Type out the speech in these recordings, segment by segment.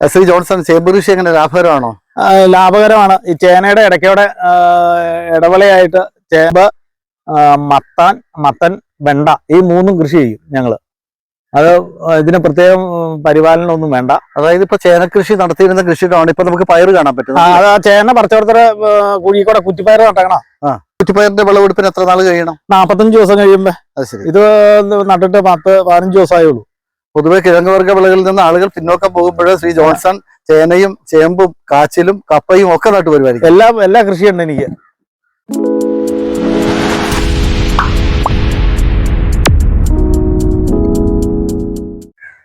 Shri Johnson ചേമ്പ് കൃഷി എങ്ങനെ ലാഭകരമാണോ? ലാഭകരമാണ്. ഈ ചേനയുടെ ഇടയ്ക്കോടെ ഇടവളയായിട്ട് ചേമ്പ് മത്താൻ മത്തൻ വെണ്ട ഈ മൂന്നും കൃഷി ചെയ്യും ഞങ്ങൾ. അത് ഇതിന് പ്രത്യേകം പരിപാലനം ഒന്നും വേണ്ട. അതായത് ഇപ്പൊ കൃഷി നടത്തിയിരുന്ന കൃഷിയിലാണ് ഇപ്പൊ നമുക്ക് പയറ് കാണാൻ പറ്റും അത് ചേന പറിച്ചോടത്തര കുഴിക്കൂടെ കുറ്റിപ്പയർ നട്ടക്കണം? കുറ്റിപ്പയറിന്റെ വിളവെടുപ്പിന് എത്ര നാൾ കഴിയണം? നാപ്പത്തഞ്ച് ദിവസം കഴിയുമ്പോ. ഇത് നട്ടിട്ട് പത്ത് പതിനഞ്ച് ദിവസമായേ ഉള്ളൂ പൊതുവെ കിഴങ്ങുവർഗ വിളകളിൽ നിന്ന് ആളുകൾ പിന്നോക്കം പോകുമ്പോൾ ശ്രീ ജോൺസൺ ചേനയും ചേമ്പും കാച്ചിലും കപ്പയും ഒക്കെ നട്ടു വരുമായിരിക്കും എല്ലാം എല്ലാ കൃഷിയുണ്ട് എനിക്ക്.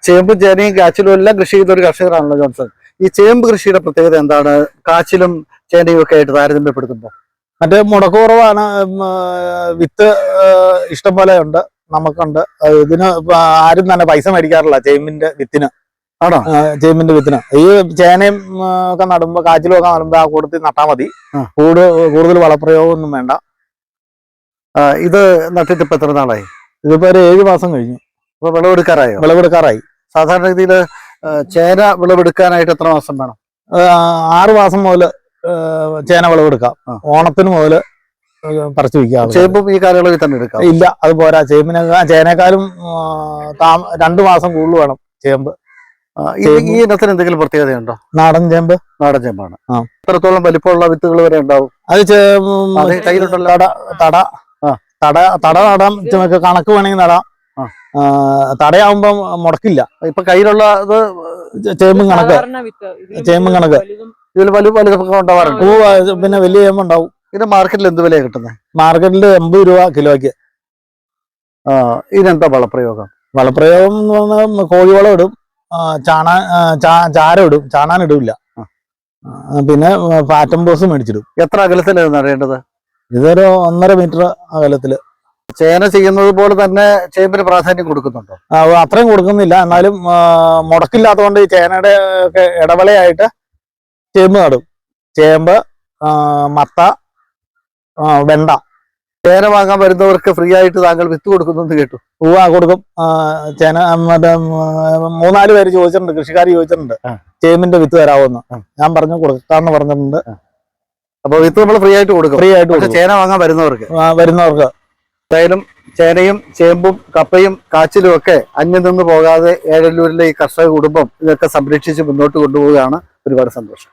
ചേമ്പും ചേനയും കാച്ചിലും എല്ലാം കൃഷി ചെയ്ത ഒരു കർഷകരാണല്ലോ ജോൺസൺ. ഈ ചേമ്പ് കൃഷിയുടെ പ്രത്യേകത എന്താണ്? കാച്ചിലും ചേനയും ഒക്കെ ആയിട്ട് താരതമ്യപ്പെടുത്തുമ്പോൾ മറ്റേ മുടക്ക് കുറവാണ് ഉം, ആ, വിത്ത് ഇഷ്ടം പോലെ ഉണ്ട്. നമുക്കുണ്ട്. ഇതിന് ആരും തന്നെ പൈസ മേടിക്കാറില്ല. ചേമ്പിന്റെ വിത്തിന്. ആണോ? ചേമ്പിന്റെ വിത്തിന്. ഈ ചേനയും ഒക്കെ നടുമ്പോ കാച്ചിലും ഒക്കെ നടുമ്പോ ആ കൂട്ടത്തിൽ നട്ടാ മതി. കൂട് കൂടുതൽ വളപ്രയോഗമൊന്നും വേണ്ട. ഇത് നട്ടിട്ട് ഇപ്പൊ എത്ര നാളായി? ഇതിപ്പോ ഒരു ഏഴ് മാസം കഴിഞ്ഞു. ഇപ്പൊ വിളവെടുക്കാറായോ? വിളവെടുക്കാറായി. സാധാരണ രീതിയിൽ ചേന വിളവെടുക്കാനായിട്ട് എത്ര മാസം വേണം? ആറു ആറ് മാസം മുതൽ ചേന വിളവെടുക്കാം. ഓണത്തിന് മുതൽ പറിച്ചു വയ്ക്കാം ചേമ്പും ഈ കാലയളവിൽ തന്നെ എടുക്കാം. ഇല്ല അത് പോരാ. ചേമ്പിനെ ചേനേക്കാളും രണ്ടു മാസം കൂടുതൽ വേണം ചേമ്പ്. ഈ ഇനത്തിന് എന്തെങ്കിലും പ്രത്യേകതയുണ്ടോ? നാടൻ ചേമ്പ്. നാടൻ ചേമ്പാണ്. എത്രത്തോളം വലിപ്പമുള്ള വിത്തുകൾ വരെ ഉണ്ടാവും? അത് കയ്യിലുണ്ടല്ലോ. തട തട. തട നടാം. നമുക്ക് കണക്ക് വേണമെങ്കിൽ നടാം. തടയാവുമ്പം മുടക്കില്ല. ഇപ്പൊ കയ്യിലുള്ള ഇത് ചേമ്പും കണക്ക്. ചേമ്പും കണക്ക്. ഇതിൽ വലു വലുതൊക്കെ ഉണ്ടാവാറുണ്ട്. പിന്നെ വലിയ ചേമ്പ് ഉണ്ടാവും ഇത് മാർക്കറ്റിൽ എന്ത് വിലയാണ് കിട്ടുന്നത് മാർക്കറ്റിൽ എൺപത് രൂപ കിലോയ്ക്ക്. ആ ഇതിനെന്താ വളപ്രയോഗം? വളപ്രയോഗം എന്ന് പറഞ്ഞാൽ കോഴിവളം ഇടും. ചാണ ചാരം ഇടും. ചാണാൻ ഇടില്ല. പിന്നെ ഫാറ്റം ബോസ് മേടിച്ചിടും. എത്ര അകലത്തിലാണ് അറിയേണ്ടത് ഇതൊരു ഒന്നര മീറ്റർ അകലത്തിൽ. ചേന ചെയ്യുന്നത് പോലെ തന്നെ ചേമ്പിന് പ്രാധാന്യം കൊടുക്കുന്നുണ്ടോ? അത്രയും കൊടുക്കുന്നില്ല. എന്നാലും മുടക്കില്ലാത്തതുകൊണ്ട് ഈ ചേനയുടെ ഒക്കെ ഇടവളയായിട്ട് ചേമ്പ് നടും. ചേമ്പ് മത്ത ആ, വെണ്ട. ചേന വാങ്ങാൻ വരുന്നവർക്ക് ഫ്രീ ആയിട്ട് താങ്കൾ വിത്ത് കൊടുക്കുന്നു കേട്ടു. പൂവ കൊടുക്കും. ചേന മറ്റേ മൂന്നാൽ പേര് ചോദിച്ചിട്ടുണ്ട് കൃഷിക്കാർ ചോദിച്ചിട്ടുണ്ട്. ചേമ്പിന്റെ വിത്ത് തരാമെന്ന്. ഞാൻ പറഞ്ഞു കൊടുക്കാന്ന് പറഞ്ഞിട്ടുണ്ട്. അപ്പൊ വിത്ത് നമ്മൾ ഫ്രീ ആയിട്ട് കൊടുക്കും. ഫ്രീ ആയിട്ട് ചേന വാങ്ങാൻ വരുന്നവർക്ക്. വരുന്നവർക്ക്. എന്തായാലും ചേനയും ചേമ്പും കപ്പയും കാച്ചിലും ഒക്കെ അന്യം നിന്ന് പോകാതെ ഏഴല്ലൂരിലെ ഈ കർഷക കുടുംബം ഇതൊക്കെ സംരക്ഷിച്ച് മുന്നോട്ട് കൊണ്ടുപോവുകയാണ് ഒരുപാട് സന്തോഷം.